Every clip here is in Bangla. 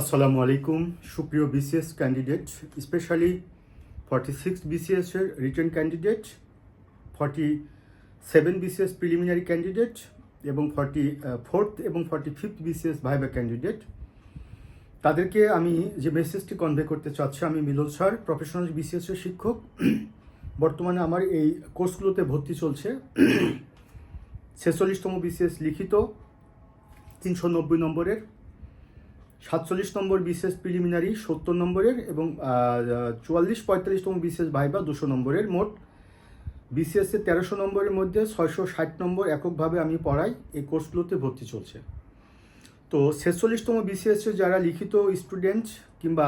আসসালামু আলাইকুম, সুপ্রিয় BCS candidate specially forty six বিসিএসের written candidate forty seven BCS preliminary candidate এবং ফর্টি ফোর্থ এবং forty fifth BCS viva candidate তাদেরকে আমি যে মেসেজটি কনভে করতে চাচ্ছি, আমি মিলন স্যার প্রফেশনাল বিসিএসের শিক্ষক। বর্তমানে আমার এই কোর্সগুলোতে ভর্তি চলছে। ছেচল্লিশতম বিসিএস লিখিত, তিনশো নব্বই নম্বরের। সাতচল্লিশ নম্বর বিশেষ প্রিলিমিনারি সত্তর নম্বরের এবং চুয়াল্লিশ পঁয়তাল্লিশতম বিশেষ ভাইবা দুশো নম্বরের মোট। বিসিএসে তেরোশো নম্বরের মধ্যে ছয়শো ষাট নম্বর এককভাবে আমি পড়াই, এই কোর্সগুলোতে ভর্তি চলছে। তো ছেচল্লিশতম বিসিএসের যারা লিখিত স্টুডেন্ট কিংবা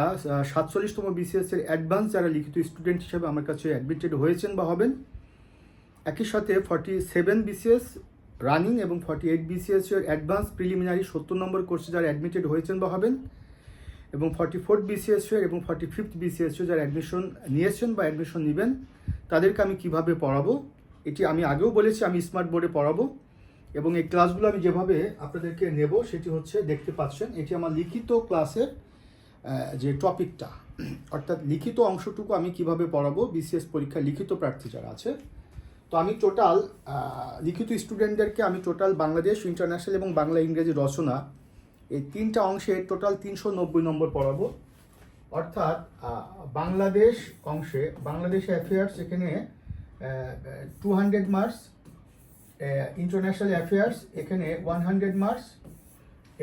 সাতচল্লিশতম বিসিএসের অ্যাডভান্স যারা লিখিত স্টুডেন্ট হিসেবে আমার কাছে অ্যাডমিটেড হয়েছেন বা হবেন, একই সাথে ফর্টি সেভেন বিসিএস রানিং এবং ফর্টি এইট বিসিএস এর অ্যাডভান্স প্রিলিমিনারি সত্তর নম্বর কোর্সে যারা অ্যাডমিটেড হয়েছেন বা হবেন, এবং ফর্টি ফোর্থ বিসিএস এবং ফর্টি ফিফথ বিসিএস যারা অ্যাডমিশন নিয়েছেন বা অ্যাডমিশন নেবেন, তাদেরকে আমি কীভাবে পড়াবো, এটি আমি আগেও বলেছি, আমি স্মার্ট বোর্ডে পড়াবো, এবং এই ক্লাসগুলো আমি যেভাবে আপনাদেরকে নেব, সেটি হচ্ছে দেখতে পাচ্ছেন, এটি আমার লিখিত ক্লাসের যে টপিকটা অর্থাৎ লিখিত অংশটুকু আমি কীভাবে পড়াবো বিসিএস পরীক্ষায় লিখিত প্রার্থী যারা আছে তো আমি টোটাল লিখিত স্টুডেন্টদেরকে আমি টোটাল বাংলাদেশ ইন্টারন্যাশনাল এবং বাংলা ইংরেজি রচনা, এই তিনটা অংশে টোটাল তিনশো নব্বই নম্বর পড়াবো। অর্থাৎ বাংলাদেশ অংশে, বাংলাদেশ অ্যাফেয়ার্স এখানে two hundred marks international affairs এখানে ওয়ান হান্ড্রেড মার্কস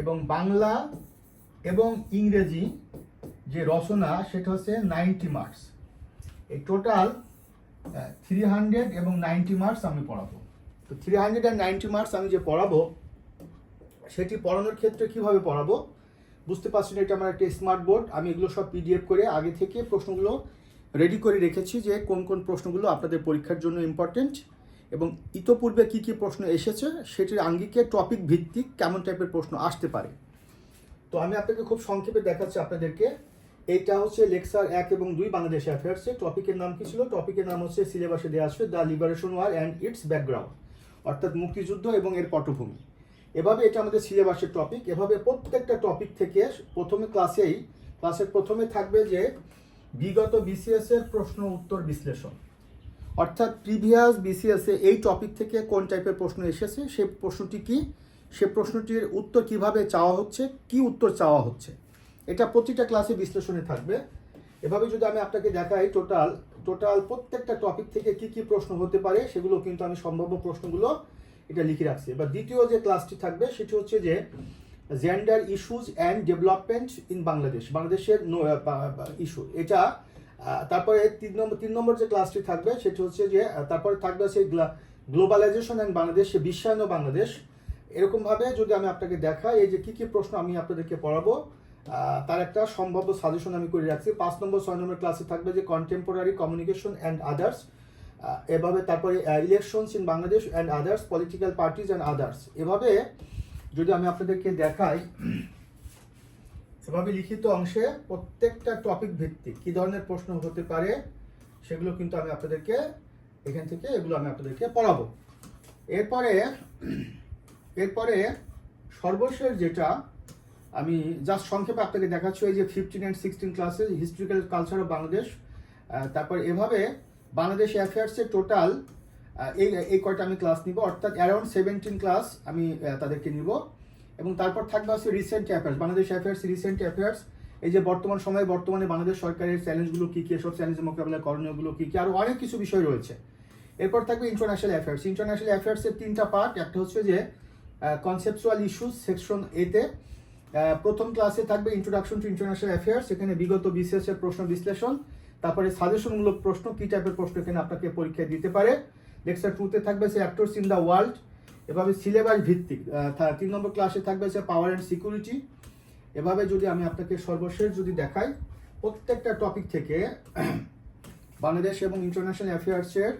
এবং বাংলা এবং ইংরেজি যে রচনা, সেটা হচ্ছে নাইনটি মার্কস এই টোটাল থ্রি হান্ড্রেড এবং নাইনটি মার্কস আমি পড়াবো। তো three hundred and ninety marks আমি যে পড়াবো, সেটি পড়ানোর ক্ষেত্রে কীভাবে পড়াবো? বুঝতে পারছেন, এটা আমার একটা স্মার্ট বোর্ড আমি এগুলো সব পিডিএফ করে আগে থেকে প্রশ্নগুলো রেডি করে রেখেছি যে কোন কোন প্রশ্নগুলো আপনাদের পরীক্ষার জন্য ইম্পর্টেন্ট এবং ইতোপূর্বে কী কী প্রশ্ন এসেছে, সেটির আঙ্গিকে টপিক ভিত্তিক কেমন টাইপের প্রশ্ন আসতে পারে। তো আমি আপনাকে খুব সংক্ষেপে দেখাচ্ছি আপনাদেরকে। এইটা হচ্ছে লেকচার এক এবং দুই বাংলাদেশ অ্যাফেয়ার্সে টপিকের নাম কি ছিল? টপিকের নাম হচ্ছে সিলেবাসে দেওয়া আসবে the liberation war and its background অর্থাৎ মুক্তিযুদ্ধ এবং এর পটভূমি। এভাবে এটা আমাদের সিলেবাসের টপিক এভাবে প্রত্যেকটা টপিক থেকে প্রথমে ক্লাসেই ক্লাসের প্রথমে থাকবে যে বিগত বিসিএস এর প্রশ্ন উত্তর বিশ্লেষণ। অর্থাৎ প্রিভিয়াস বিসিএসে এই টপিক থেকে কোন টাইপের প্রশ্ন এসেছে সেই প্রশ্নটি কি, সে প্রশ্নটির উত্তর কীভাবে চাওয়া হচ্ছে, কি উত্তর চাওয়া হচ্ছে। এটা প্রতিটা ক্লাসে বিশ্লেষণে থাকবে। এভাবে যদি আমি আপনাকে দেখাই টোটাল টোটাল প্রত্যেকটা টপিক থেকে কি কি প্রশ্ন হতে পারে, সেগুলো কিন্তু আমি সম্ভাব্য প্রশ্নগুলো এটা লিখে রাখছি। এবার দ্বিতীয় যে ক্লাসটি থাকবে, সেটি হচ্ছে যে gender issues and development in Bangladesh বাংলাদেশের ইস্যু এটা তারপরে তিন নম্বর তিন নম্বর যে ক্লাসটি থাকবে, সেটি হচ্ছে যে তারপরে থাকবে সেই গ্লোবালাইজেশন অ্যান্ড বাংলাদেশ বিশ্বায়ন বাংলাদেশ। এরকমভাবে যদি আমি আপনাকে দেখাই, এই যে কী কী প্রশ্ন আমি আপনাদেরকে পড়াবো তার একটা সম্ভাব্য সাজেশন আমি করে রাখছি। পাঁচ নম্বর, ছয় নম্বর ক্লাসে থাকবে যে কন্টেম্পোরারি কমিউনিকেশন অ্যান্ড আদার্স এভাবে তারপরে elections in Bangladesh and others political parties and others এভাবে যদি আমি আপনাদেরকে দেখাই, এভাবে লিখিত অংশে প্রত্যেকটা টপিক ভিত্তিক কী ধরনের প্রশ্ন হতে পারে, সেগুলো কিন্তু আমি আপনাদেরকে এখান থেকে এগুলো আমি আপনাদেরকে পড়াবো। এরপরে এরপরে সর্বশেষ যেটা আমি জাস্ট সংক্ষেপে আপনাকে দেখাচ্ছি ওই যে ফিফটিন অ্যান্ড সিক্সটিন ক্লাসে হিস্ট্রিক্যাল কালচার অফ বাংলাদেশ তারপর এভাবে বাংলাদেশ অ্যাফেয়ার্সের টোটাল এই এই কয়টা আমি ক্লাস নিব, অর্থাৎ অ্যারাউন্ড সেভেন্টিন ক্লাস আমি তাদেরকে নিব। এবং তারপর থাকবে হচ্ছে recent affairs Bangladesh affairs recent affairs এই যে বর্তমান সময়ে, বর্তমানে বাংলাদেশ সরকারের চ্যালেঞ্জগুলো কী কী, এসব চ্যালেঞ্জ মোকাবিলা করণীয়গুলো কী কী, আরও অনেক কিছু বিষয় রয়েছে। এরপর থাকবে ইন্টারন্যাশনাল অ্যাফেয়ার্স ইন্টারন্যাশনাল অ্যাফেয়ার্সের তিনটা পার্ট একটা হচ্ছে যে কনসেপচুয়াল ইস্যুস সেকশন এতে প্রথম ক্লাসে থাকবে ইন্ট্রোডাকশন টু ইন্টারন্যাশনাল অ্যাফেয়ার্স এখানে বিগত এর প্রশ্ন বিশ্লেষণ, তারপরে সাজেশনমূলক প্রশ্ন, কি টাইপের প্রশ্ন এখানে আপনাকে পরীক্ষায় দিতে পারে। লেকচার টুতে থাকবে সে অ্যাক্টরস ইন দ্য ওয়ার্ল্ড এভাবে সিলেবাস ভিত্তিক তিন নম্বর ক্লাসে থাকবে সে পাওয়ার অ্যান্ড সিকিউরিটি এভাবে যদি আমি আপনাকে সর্বশেষ যদি দেখাই, প্রত্যেকটা টপিক থেকে বাংলাদেশ এবং ইন্টারন্যাশনাল অ্যাফেয়ার্সের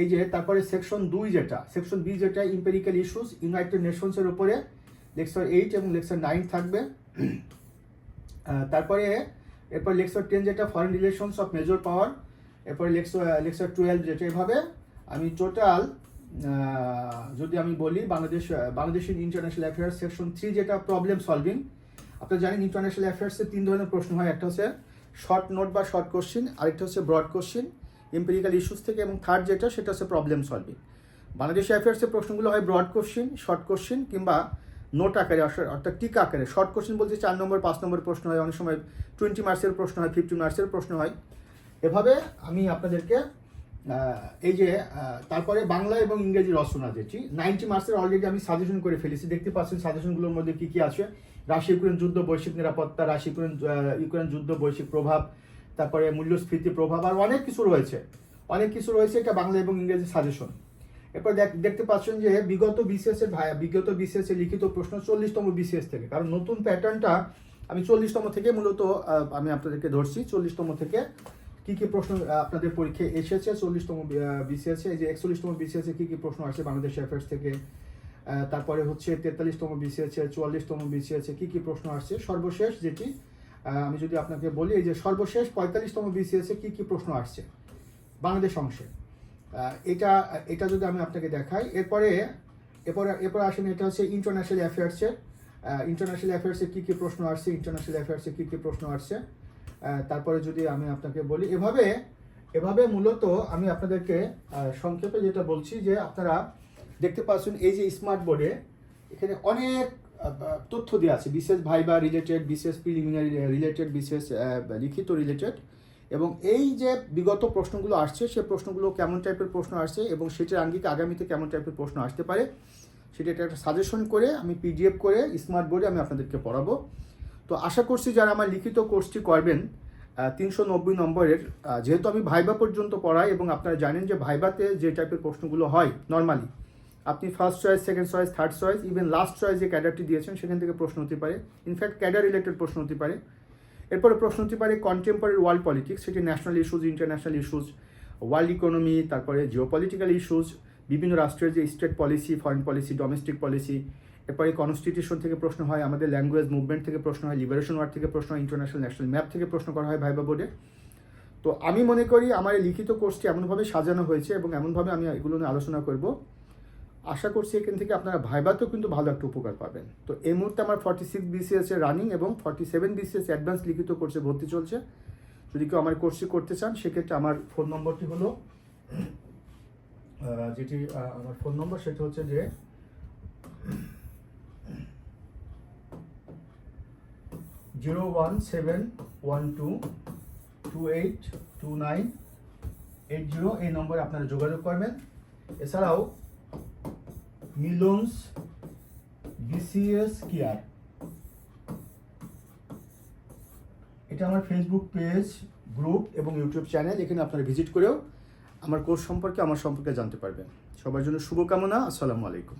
এই যে, তারপরে সেকশন দুই যেটা সেকশন বি যেটা ইম্পেরিক্যাল ইস্যুস ইউনাইটেড নেশনসের উপরে লেকচার এইট এবং লেকচার নাইন থাকবে। তারপরে, এরপর লেকচার টেন যেটা foreign relations of major power এরপরে লেকচার লেকচার টুয়েলভ যেটা এভাবে। আমি টোটাল যদি আমি বলি Bangladesh Bangladesh international affairs section three যেটা প্রবলেম সলভিং আপনারা জানেন ইন্টারন্যাশনাল অ্যাফেয়ার্সে তিন ধরনের প্রশ্ন হয়। একটা হচ্ছে শর্ট নোট বা শর্ট কোশ্চিন আরেকটা হচ্ছে ব্রড কোশ্চিন এম্পিরিক্যাল ইস্যুস থেকে এবং থার্ড যেটা, সেটা হচ্ছে প্রবলেম সলভিং বাংলাদেশি অ্যাফেয়ার্সের প্রশ্নগুলো হয় ব্রড কোশ্চিন শর্ট কোশ্চিন কিংবা নোট আকারে অর্থাৎ- টিকা আকারে, শর্ট কোশ্চিন বলতে চার নম্বর, পাঁচ নম্বর প্রশ্ন হয়, অনেক সময় টোয়েন্টি মার্কসের প্রশ্ন হয় ফিফটি মার্কসের প্রশ্ন হয়। এভাবে আমি আপনাদেরকে এই যে তারপরে বাংলা এবং ইংরেজি রচনা যেটি নাইনটি মার্কসের অলরেডি আমি সাজেশন করে ফেলেছি। দেখতে পাচ্ছেন সাজেশনগুলোর মধ্যে কী কী আছে? রাশি ইউক্রেন যুদ্ধ, বৈশ্বিক নিরাপত্তা রাশি ইউক্রেন ইউক্রেন যুদ্ধ, বৈশ্বিক প্রভাব, তারপরে মূল্যস্ফীতি প্রভাব, আর অনেক কিছু রয়েছে। অনেক কিছু রয়েছে, এটা বাংলা এবং ইংরেজি সাজেশন এরপর দেখ- দেখতে পাচ্ছেন যে বিগত বিসিএস এর ভাই- বিগত এর লিখিত প্রশ্ন চল্লিশতম বিসিএস থেকে। কারণ নতুন প্যাটার্নটা আমি চল্লিশতম থেকে মূলত আমি আপনাদেরকে ধরছি, চল্লিশতম থেকে কি কি প্রশ্ন আপনাদের পরীক্ষায় এসেছে, চল্লিশতম বিসিএস, এই যে একচল্লিশতম বিসিএস কি কি প্রশ্ন আসছে বাংলাদেশ অ্যাফেয়ার্স থেকে তারপরে হচ্ছে তেতাল্লিশতম বিসিএস, চুয়াল্লিশতম বিসিএস কি কি প্রশ্ন আসছে, সর্বশেষ যেটি আমি যদি আপনাকে বলি, এই যে সর্বশেষ পঁয়তাল্লিশতম বিসিএস কি কি প্রশ্ন আসছে, বাংলাদেশ অংশে। এটা এটা যদি আমি আপনাকে দেখাই, এরপরে এরপরে এরপরে আসেন, এটা হচ্ছে ইন্টারন্যাশনাল অ্যাফেয়ার্সের ইন্টারন্যাশনাল অ্যাফেয়ার্সে কী কী প্রশ্ন আসছে ইন্টারন্যাশনাল অ্যাফেয়ার্সে কী কী প্রশ্ন আসছে তারপরে যদি আমি আপনাকে বলি, এভাবে এভাবে মূলত আমি আপনাদেরকে সংক্ষেপে যেটা বলছি যে আপনারা দেখতে পাচ্ছেন, এই যে স্মার্ট বোর্ডে এখানে অনেক তথ্য দেওয়া আছে, বিশেষ ভাইবা রিলেটেড বিশেষ প্রিলিমিনারি রিলেটেড বিশেষ লিখিত রিলেটেড এবং এই যে বিগত প্রশ্নগুলো আসছে, সে প্রশ্নগুলো কেমন টাইপের প্রশ্ন আসছে এবং সেটার আঙ্গিকে আগামীতে কেমন টাইপের প্রশ্ন আসতে পারে, সেটা একটা সাজেশন করে আমি পিডিএফ করে স্মার্ট বোর্ডে আমি আপনাদেরকে পড়াবো। তো আশা করছি যারা আমার লিখিত কোর্সটি করবেন তিনশো নব্বই নম্বরের যেহেতু আমি ভাইবা পর্যন্ত পড়াই এবং আপনারা জানেন যে ভাইবাতে যে টাইপের প্রশ্নগুলো হয় নর্মালি আপনি first choice second choice third choice even last choice যে ক্যাডারটি দিয়েছেন সেখান থেকে প্রশ্ন হতে পারে। ইনফ্যাক্ট ক্যাডার রিলেটেড প্রশ্ন হতে পারে। এরপরে প্রশ্ন হতে পারে কন্টেম্পোরারি ওয়ার্ল্ড পলিটিক্স সেটি national issues international issues world economy তারপরে জিও পলিটিক্যাল ইস্যুজ বিভিন্ন রাষ্ট্রের যে state policy foreign policy domestic policy এরপরে কনস্টিটিউশন থেকে প্রশ্ন হয়, আমাদের ল্যাঙ্গুয়েজ মুভমেন্ট থেকে প্রশ্ন হয় লিবারেশন ওয়ার্ড থেকে প্রশ্ন হয় ইন্টারন্যাশনাল ন্যাশনাল ম্যাপ থেকে প্রশ্ন করা হয় ভাইবা বোর্ডে তো আমি মনে করি আমার এই লিখিত কোর্সটি এমনভাবে সাজানো হয়েছে এবং এমনভাবে আমি এগুলো নিয়ে আলোচনা করব। আশা করছি এখান থেকে আপনারা ভাইবাতেও কিন্তু ভালো একটা উপকার পাবেন। তো এই মুহূর্তে আমার ফর্টি সিক্স বিসিএস রানিং এবং ফর্টি সেভেন বিসিএস অ্যাডভান্স লিখিত কোর্সে ভর্তি চলছে। যদি কেউ আমার কোর্সটি করতে চান, সেক্ষেত্রে আমার ফোন নম্বরটি হলো যেটি আমার ফোন নম্বর সেটা হচ্ছে যে zero one seven one two two eight two nine eight zero এই নম্বরে আপনারা যোগাযোগ করবেন। এছাড়াও মিলনস বিসিএস কেয়ার। এটা আমার ফেসবুক পেজ গ্রুপ এবং ইউটিউব চ্যানেল এখানে আপনারা ভিজিট করেও আমার কোর্স সম্পর্কে, আমার সম্পর্কে জানতে পারবেন। সবার জন্য শুভকামনা, আসসালামু আলাইকুম।